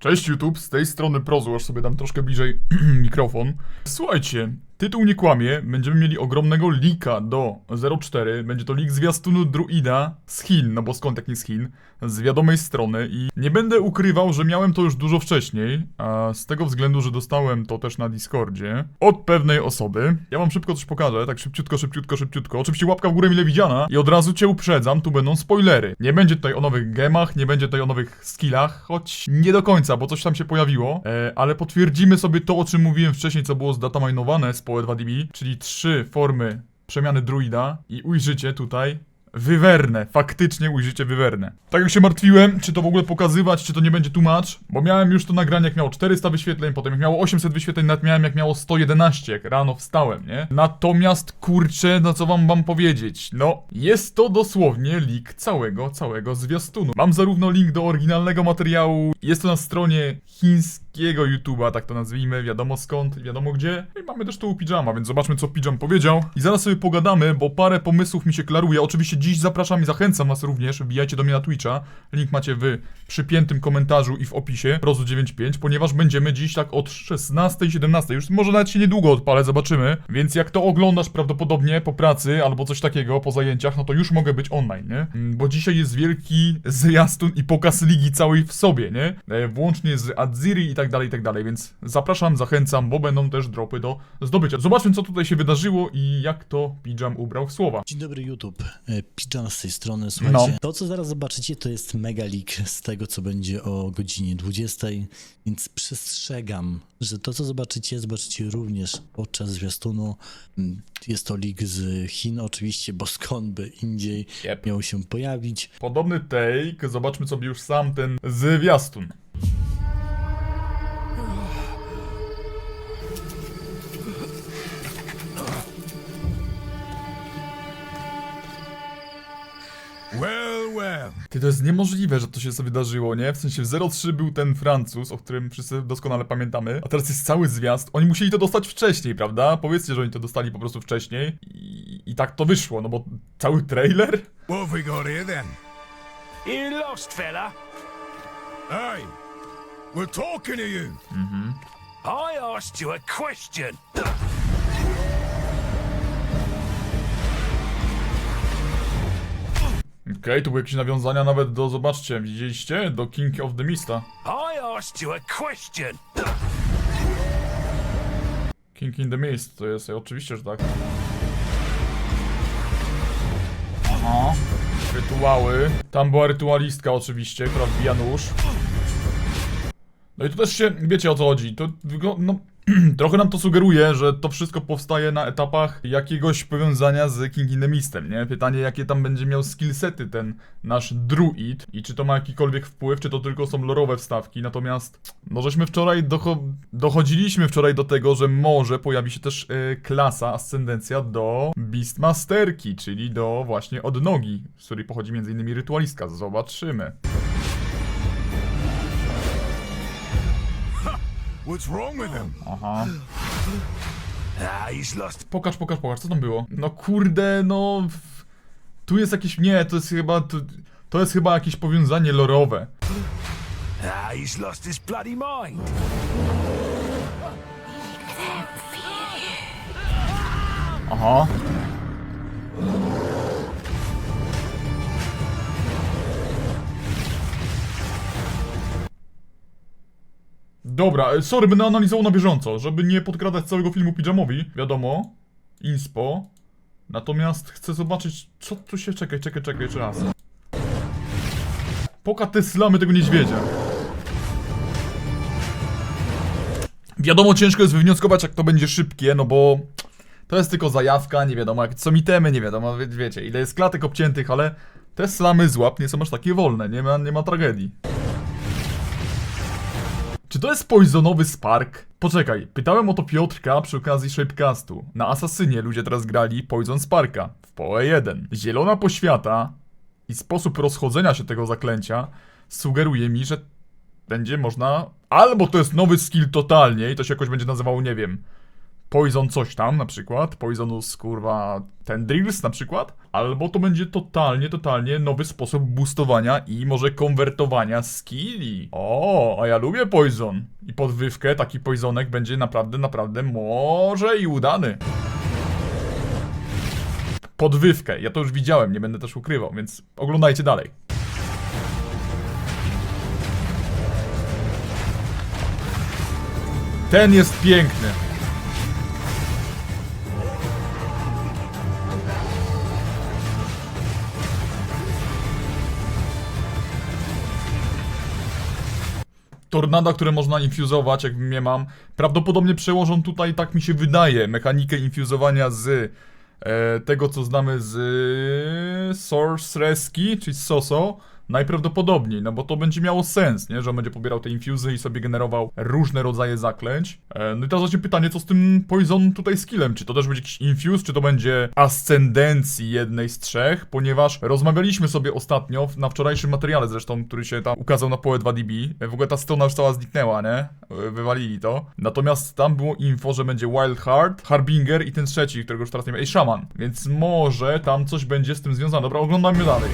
Cześć YouTube, z tej strony Prozu, aż sobie dam troszkę bliżej mikrofon. Słuchajcie, tytuł nie kłamie, będziemy mieli ogromnego leaka do 04, będzie to leak zwiastunu druida z Chin, no bo skąd jak nie z Chin, z wiadomej strony i nie będę ukrywał, że miałem to już dużo wcześniej, a z tego względu, że dostałem to też na Discordzie od pewnej osoby. Ja wam szybko coś pokażę, tak szybciutko, szybciutko, szybciutko. Oczywiście łapka w górę mile widziana i od razu cię uprzedzam, tu będą spoilery. Nie będzie tutaj o nowych gemach, nie będzie tutaj o nowych skillach, choć nie do końca, bo coś tam się pojawiło, e, ale potwierdzimy sobie to, o czym mówiłem wcześniej, co było zdataminowane z PoE2DB, czyli trzy formy przemiany druida i ujrzycie tutaj Wywerne, faktycznie ujrzycie wywerne. Tak jak się martwiłem, czy to w ogóle pokazywać, czy to nie będzie tłumacz, bo miałem już to nagranie, jak miało 400 wyświetleń, potem jak miało 800 wyświetleń, nawet miałem jak miało 111, jak rano wstałem, nie? Natomiast, kurczę, no co wam mam powiedzieć? No, jest to dosłownie link całego, całego zwiastunu. Mam zarówno link do oryginalnego materiału, jest to na stronie chińskiego YouTube'a, tak to nazwijmy, wiadomo skąd, wiadomo gdzie. I mamy też tu Pijama, więc zobaczmy co Pijam powiedział. I zaraz sobie pogadamy, bo parę pomysłów mi się klaruje. Oczywiście dziś zapraszam i zachęcam was również, wbijajcie do mnie na Twitcha. Link macie w przypiętym komentarzu i w opisie, prozu95, ponieważ będziemy dziś tak od 16 i 17, już może nawet się niedługo odpalę, zobaczymy. Więc jak to oglądasz prawdopodobnie po pracy albo coś takiego, po zajęciach, no to już mogę być online, nie? Mm, Bo dzisiaj jest wielki zjastun i pokaz ligi całej w sobie, nie? E, Włącznie z Adziri i tak dalej, i tak dalej, więc zapraszam, zachęcam, bo będą też dropy do zdobycia. Zobaczmy, co tutaj się wydarzyło i jak to Pijam ubrał w słowa. Dzień dobry YouTube, E, Pijan z tej strony, słuchajcie, No. to co zaraz zobaczycie to jest mega leak z tego co będzie o godzinie 20, więc przestrzegam, że to co zobaczycie, zobaczycie również podczas zwiastunu, Mm, jest to leak z Chin oczywiście, bo skąd by indziej Yep. miał się pojawić, Podobny take, zobaczmy sobie już sam ten zwiastun. Ty, to jest niemożliwe, że to się sobie wydarzyło, nie? W sensie w 03 był ten Francuz, o którym wszyscy doskonale pamiętamy, a teraz jest cały zwiast. Oni musieli to dostać wcześniej, prawda? Powiedzcie, że oni to dostali po prostu wcześniej i, i tak to wyszło, no bo cały trailer? What have we got here then? You lost, fella? Hey, we're talking to you. I asked you a question. Okej, tu były jakieś nawiązania nawet do, zobaczcie, widzieliście? Do King of the Mista. I asked you a question. King in the Mist, to jest, oczywiście, że tak. Aha. Rytuały. Tam była rytualistka oczywiście, która wbija nóż. No i tu też się, wiecie o co chodzi, to wygląda, no, trochę nam to sugeruje, że to wszystko powstaje na etapach jakiegoś powiązania z King in the Mistem, nie? Pytanie, jakie tam będzie miał skillsety ten nasz druid i czy to ma jakikolwiek wpływ, czy to tylko są lorowe wstawki, natomiast, no żeśmy wczoraj, docho dochodziliśmy wczoraj do tego, że może pojawi się też e, klasa, ascendencja do Beastmasterki, czyli do właśnie odnogi, z której pochodzi m.in. rytualistka, zobaczymy. What's wrong with him? Aha. Ah, he's lost. Pokaż, pokaż, pokaż, co tam było? No kurde, no... w- Tu jest jakieś... Nie, to jest chyba... To, to jest chyba jakieś powiązanie lorowe. Ah, he's lost his bloody mind. Aha. Dobra, e, sorry, będę analizował na bieżąco, żeby nie podkradać całego filmu pijamowi, wiadomo. Inspo. Natomiast chcę zobaczyć, co tu się... Czekaj, czekaj, czekaj, jeszcze raz. Poka te slamy tego niedźwiedzia. Wiadomo, ciężko jest wywnioskować, jak to będzie szybkie, no bo to jest tylko zajawka, nie wiadomo, jak są itemy, nie wiadomo, wie, wiecie, ile jest klatek obciętych, ale te slamy z łap nie są aż takie wolne, nie ma, nie ma tragedii. Czy to jest poisonowy Spark? Poczekaj, pytałem o to Piotrka przy okazji Shapecastu. Na Asasynie ludzie teraz grali Poison Sparka w PoE 1. Zielona poświata i sposób rozchodzenia się tego zaklęcia sugeruje mi, że będzie można... Albo to jest nowy skill totalnie i to się jakoś będzie nazywało, nie wiem... Poison coś tam na przykład, Poisonus kurwa Tendrils na przykład, albo to będzie totalnie, totalnie nowy sposób boostowania i może konwertowania skilli. O, a ja lubię Poison. I podwywkę taki Poisonek będzie naprawdę, naprawdę może i udany. Podwywkę, ja to już widziałem, nie będę też ukrywał, więc oglądajcie dalej. Ten jest piękny. Tornada, które można infuzować, jak mnie mam, prawdopodobnie przełożą tutaj, tak mi się wydaje, mechanikę infuzowania z e, tego, co znamy z Sorcereski, czyli z Soso, najprawdopodobniej, no bo to będzie miało sens, nie? Że on będzie pobierał te infuzy i sobie generował różne rodzaje zaklęć. E, no i teraz właśnie pytanie, co z tym Poison tutaj skillem? Czy to też będzie jakiś infuse, czy to będzie ascendencji jednej z trzech? Ponieważ rozmawialiśmy sobie ostatnio, na wczorajszym materiale zresztą, który się tam ukazał na Poe 2DB. E, W ogóle ta strona już cała zniknęła, nie? E, Wywalili to. Natomiast tam było info, że będzie Wild Heart, Harbinger i ten trzeci, którego już teraz nie ma, i Shaman. Więc może tam coś będzie z tym związane. Dobra, oglądamy dalej.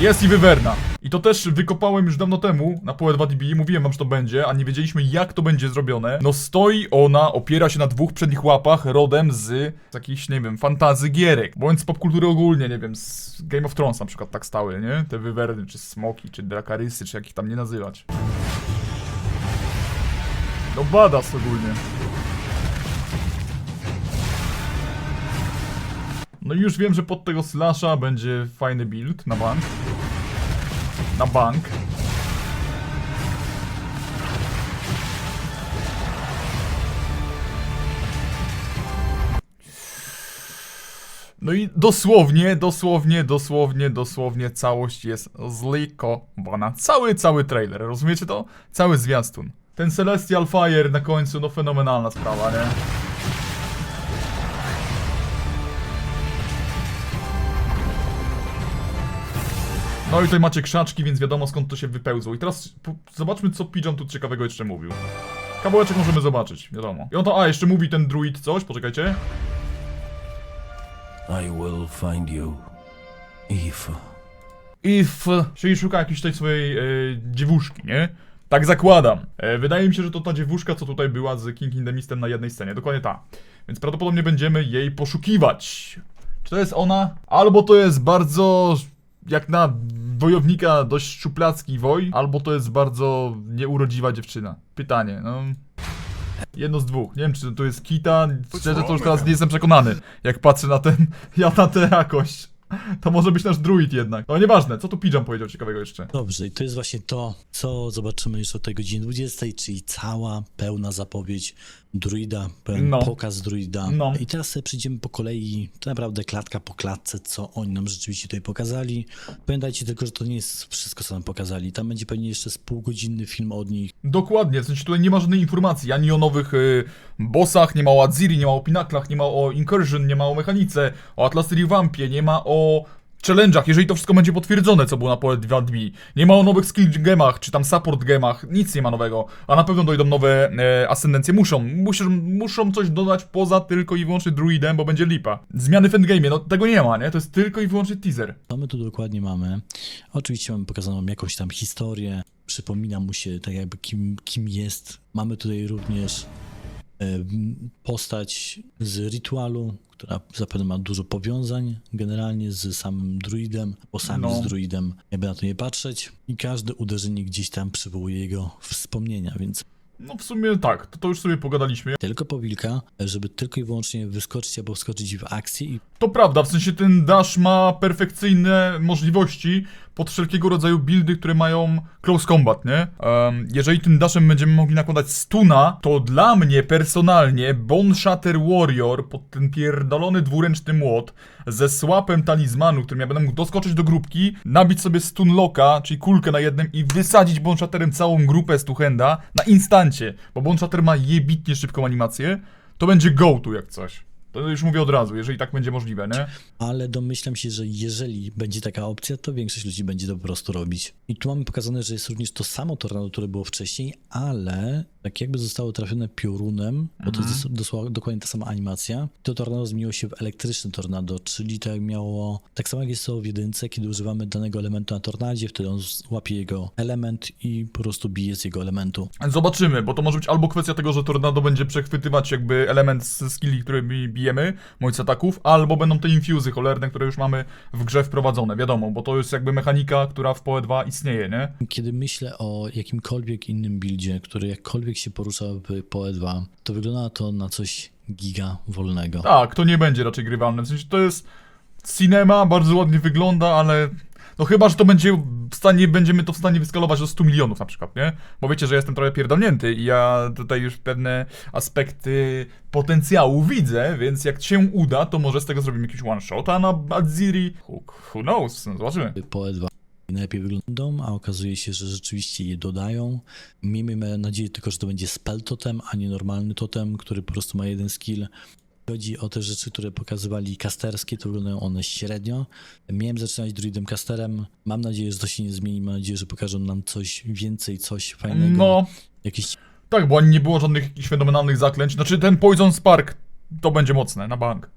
Jest i wywerna. I to też wykopałem już dawno temu na Poe 2DB, mówiłem wam, że to będzie, a nie wiedzieliśmy jak to będzie zrobione. No stoi ona, opiera się na dwóch przednich łapach, rodem z, jakichś, nie wiem, fantazy gierek, bądź z popkultury ogólnie, nie wiem, z Game of Thrones na przykład tak stały, nie? Te wywerny, czy smoki, czy drakarysy, czy jakich tam nie nazywać. No badass ogólnie. No i już wiem, że pod tego slasha będzie fajny build na bank. Na bank. No i dosłownie, dosłownie, dosłownie, dosłownie całość jest zlikowana. Cały, cały trailer, rozumiecie to? Cały zwiastun. Ten Celestial Fire na końcu, no fenomenalna sprawa, nie? No i tutaj macie krzaczki, więc wiadomo skąd to się wypełzło. I teraz zobaczmy, co Pigeon tu ciekawego jeszcze mówił. Kawałeczek możemy zobaczyć, wiadomo. I on to, a jeszcze mówi ten druid coś, poczekajcie. I will find you, if If, czyli szuka jakiejś tej swojej e, dziewuszki, nie? Tak zakładam. E, wydaje mi się, że to ta dziewuszka, co tutaj była z King in the Mistem na jednej scenie. Dokładnie ta. Więc prawdopodobnie będziemy jej poszukiwać. Czy to jest ona? Albo to jest bardzo, jak na wojownika, dość szczuplacki woj, albo to jest bardzo nieurodziwa dziewczyna. Pytanie, no... Jedno z dwóch. Nie wiem, czy to jest Kita. Szczerze, to już teraz nie jestem przekonany. Jak patrzę na ten, ja na tę jakość. To może być nasz druid jednak. No nieważne, co tu Pigeon powiedział ciekawego jeszcze? Dobrze, i to jest właśnie to, co zobaczymy już o tej godzinie 20, czyli cała pełna zapowiedź druida, pełen No. pokaz druida. No. I teraz sobie przyjdziemy po kolei, to naprawdę klatka po klatce, co oni nam rzeczywiście tutaj pokazali. Pamiętajcie tylko, że to nie jest wszystko, co nam pokazali. Tam będzie pewnie jeszcze z półgodzinny film od nich. Dokładnie, w sensie tutaj nie ma żadnej informacji, ani o nowych y, bossach, nie ma o Adziri, nie ma o Pinaklach, nie ma o Incursion, nie ma o mechanice, o Atlas Revampie, nie ma o challenge'ach, jeżeli to wszystko będzie potwierdzone, co było na Poet 2DB. Nie ma o nowych skill gemach, czy tam support gemach, nic nie ma nowego, a na pewno dojdą nowe e, ascendencje, muszą, muszą, muszą coś dodać poza tylko i wyłącznie druidem, bo będzie lipa. Zmiany w endgame, no tego nie ma, nie? To jest tylko i wyłącznie teaser. Co my tu dokładnie mamy? Oczywiście mamy pokazaną jakąś tam historię, przypomina mu się tak jakby kim, kim jest. Mamy tutaj również postać z rytualu, która zapewne ma dużo powiązań generalnie z samym druidem, bossami No. z druidem, jakby na to nie patrzeć. I każde uderzenie gdzieś tam przywołuje jego wspomnienia, więc No w sumie tak, to, to już sobie pogadaliśmy. tylko po wilka, żeby tylko i wyłącznie wyskoczyć albo wskoczyć w akcję i To prawda, w sensie ten dash ma perfekcyjne możliwości pod wszelkiego rodzaju buildy, które mają close combat, nie? Em, jeżeli tym dashem będziemy mogli nakładać stuna, to dla mnie personalnie Bone Shatter Warrior pod ten pierdolony dwuręczny młot ze słapem talizmanu, którym ja będę mógł doskoczyć do grupki, nabić sobie stun locka, czyli kulkę na jednym i wysadzić Bone Shatterem całą grupę z na instancie, bo Bone Shatter ma jebitnie szybką animację, to będzie go-to jak coś. To już mówię od razu, jeżeli tak będzie możliwe, nie? ale domyślam się, że jeżeli będzie taka opcja, to większość ludzi będzie to po prostu robić. I tu mamy pokazane, że jest również to samo tornado, które było wcześniej, ale tak jakby zostało trafione piorunem, bo to Mhm. jest dosła- dokładnie ta sama animacja, to tornado zmieniło się w elektryczne tornado, czyli tak miało, tak samo jak jest to w jedynce, kiedy używamy danego elementu na tornadzie, wtedy on łapie jego element i po prostu bije z jego elementu. Zobaczymy, bo to może być albo kwestia tego, że tornado będzie przechwytywać jakby element z skilli, którymi bijemy, moc ataków, albo będą te infuzy cholerne, które już mamy w grze wprowadzone, wiadomo, bo to jest jakby mechanika, która w PoE 2 istnieje, nie? Kiedy myślę o jakimkolwiek innym buildzie, który jakkolwiek się porusza w PoE2, to wygląda to na coś giga wolnego. Tak, to nie będzie raczej grywalne, w sensie to jest cinema, bardzo ładnie wygląda, ale no chyba, że to będzie w stanie, będziemy to w stanie wyskalować do 100 milionów na przykład, nie? Bo wiecie, że jestem trochę pierdolnięty i ja tutaj już pewne aspekty potencjału widzę, więc jak się uda, to może z tego zrobimy jakiś one shota na Adziri. Who, who knows? No, zobaczymy. PoE2 najlepiej wyglądają, a okazuje się, że rzeczywiście je dodają. Miejmy nadzieję tylko, że to będzie spell totem, a nie normalny totem, który po prostu ma jeden skill. Chodzi o te rzeczy, które pokazywali casterskie, to wyglądają one średnio. Miałem zaczynać druidem casterem. Mam nadzieję, że to się nie zmieni. Mam nadzieję, że pokażą nam coś więcej, coś fajnego. No, Jakieś tak, bo ani nie było żadnych jakichś fenomenalnych zaklęć. Znaczy ten Poison Spark to będzie mocne, na bank.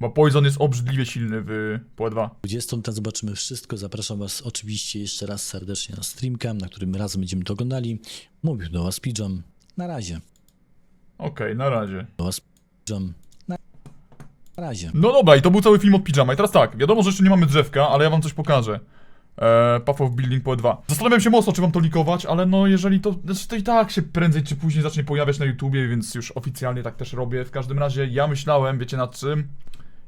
Bo Poison jest obrzydliwie silny w PoE 2. 20. Tam zobaczymy wszystko. Zapraszam Was oczywiście jeszcze raz serdecznie na streamcam, na którym razem będziemy to oglądali. Mówił do Was Pidgeon. Na razie. Okej, na razie. Do Was. Na na razie. No dobra, i to był cały film od Pijama. I teraz tak, wiadomo, że jeszcze nie mamy drzewka, ale ja wam coś pokażę. Eee, Path of Building PoE 2. Zastanawiam się mocno, czy wam to likować, ale no jeżeli to... Znaczy to i tak się prędzej czy później zacznie pojawiać na YouTubie, więc już oficjalnie tak też robię. W każdym razie ja myślałem, wiecie nad czym?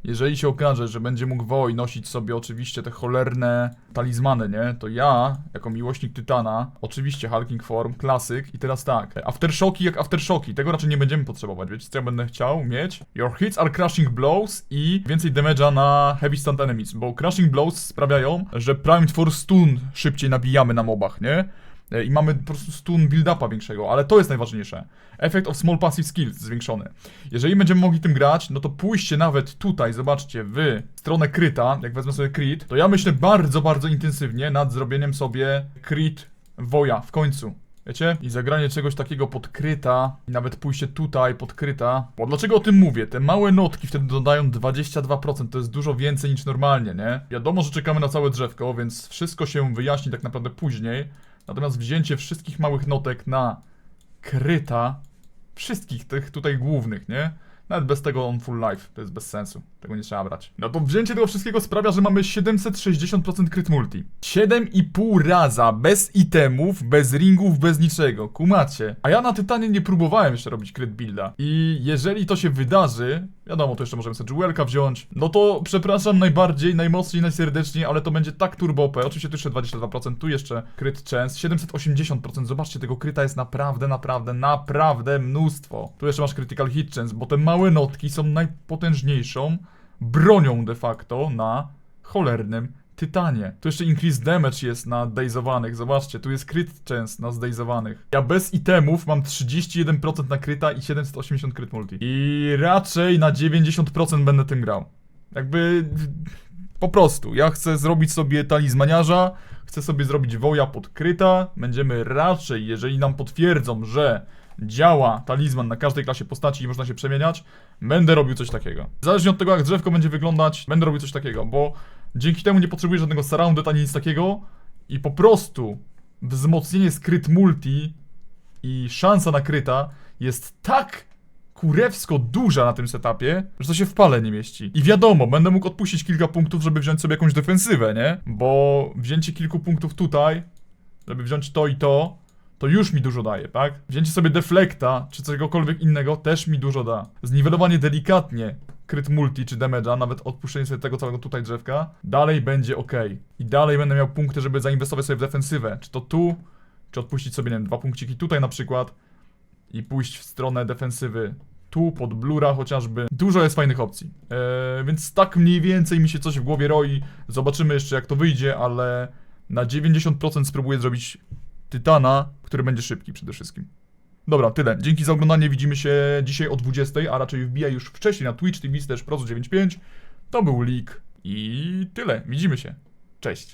Jeżeli się okaże, że będzie mógł Woj nosić sobie oczywiście te cholerne talizmany, nie? To ja, jako miłośnik Tytana, oczywiście Hulking Form, klasyk i teraz tak. Aftershocki jak Aftershocki, tego raczej nie będziemy potrzebować, wiecie co ja będę chciał mieć? Your hits are crushing blows i więcej damage'a na heavy stunt enemies, bo crushing blows sprawiają, że primed for stun szybciej nabijamy na mobach, nie? E, I mamy po prostu stun build-upa większego, ale to jest najważniejsze. Effect of small passive skills zwiększony. Jeżeli będziemy mogli tym grać, no to pójście nawet tutaj, zobaczcie, w stronę kryta, jak wezmę sobie crit, to ja myślę bardzo, bardzo intensywnie nad zrobieniem sobie crit woja w końcu. Wiecie? I zagranie czegoś takiego podkryta, i nawet pójście tutaj podkryta. Bo dlaczego o tym mówię? Te małe notki wtedy dodają 22%, to jest dużo więcej niż normalnie, nie? Wiadomo, że czekamy na całe drzewko, więc wszystko się wyjaśni tak naprawdę później. Natomiast wzięcie wszystkich małych notek na kryta, wszystkich tych tutaj głównych, nie? Nawet bez tego on full life, to jest bez sensu. Tego nie trzeba brać. No to wzięcie tego wszystkiego sprawia, że mamy 760% crit multi. 7,5 raza, bez itemów, bez ringów, bez niczego. Kumacie. A ja na Tytanie nie próbowałem jeszcze robić crit builda. I jeżeli to się wydarzy, wiadomo, to jeszcze możemy sobie Jewelka wziąć, no to przepraszam najbardziej, najmocniej, najserdeczniej, ale to będzie tak turbo OP. Oczywiście tu jeszcze 22%, tu jeszcze crit chance, 780%. Zobaczcie, tego kryta jest naprawdę, naprawdę, naprawdę mnóstwo. Tu jeszcze masz critical hit chance, bo te małe notki są najpotężniejszą bronią de facto na cholernym Tytanie. Tu jeszcze increase damage jest na dejzowanych. Zobaczcie, tu jest crit chance na zdejzowanych. Ja bez itemów mam 31% na kryta i 780 crit multi. I raczej na 90% będę tym grał. Jakby po prostu, ja chcę zrobić sobie talizmaniarza, chcę sobie zrobić woja pod kryta. Będziemy raczej, jeżeli nam potwierdzą, że działa talizman na każdej klasie postaci i można się przemieniać, będę robił coś takiego. Zależnie od tego, jak drzewko będzie wyglądać, będę robił coś takiego, bo dzięki temu nie potrzebuję żadnego surrounded ani nic takiego i po prostu wzmocnienie skryt multi i szansa na kryta jest tak kurewsko duża na tym setupie, że to się w pale nie mieści. I wiadomo, będę mógł odpuścić kilka punktów, żeby wziąć sobie jakąś defensywę, nie? Bo wzięcie kilku punktów tutaj, żeby wziąć to i to, to już mi dużo daje, tak? Wzięcie sobie deflekta, czy czegokolwiek innego też mi dużo da. Zniwelowanie delikatnie kryt multi czy damage'a, nawet odpuszczenie sobie tego całego tutaj drzewka, dalej będzie ok. I dalej będę miał punkty, żeby zainwestować sobie w defensywę. Czy to tu, czy odpuścić sobie, nie wiem, dwa punkciki tutaj na przykład i pójść w stronę defensywy tu, pod blura chociażby. Dużo jest fajnych opcji. Eee, więc tak mniej więcej mi się coś w głowie roi. Zobaczymy jeszcze jak to wyjdzie, ale na 90% spróbuję zrobić Tytana, który będzie szybki przede wszystkim. Dobra, tyle. Dzięki za oglądanie. Widzimy się dzisiaj o 20, a raczej wbijaj już wcześniej na Twitch TV też Prozo95. To był leak i tyle. Widzimy się. Cześć.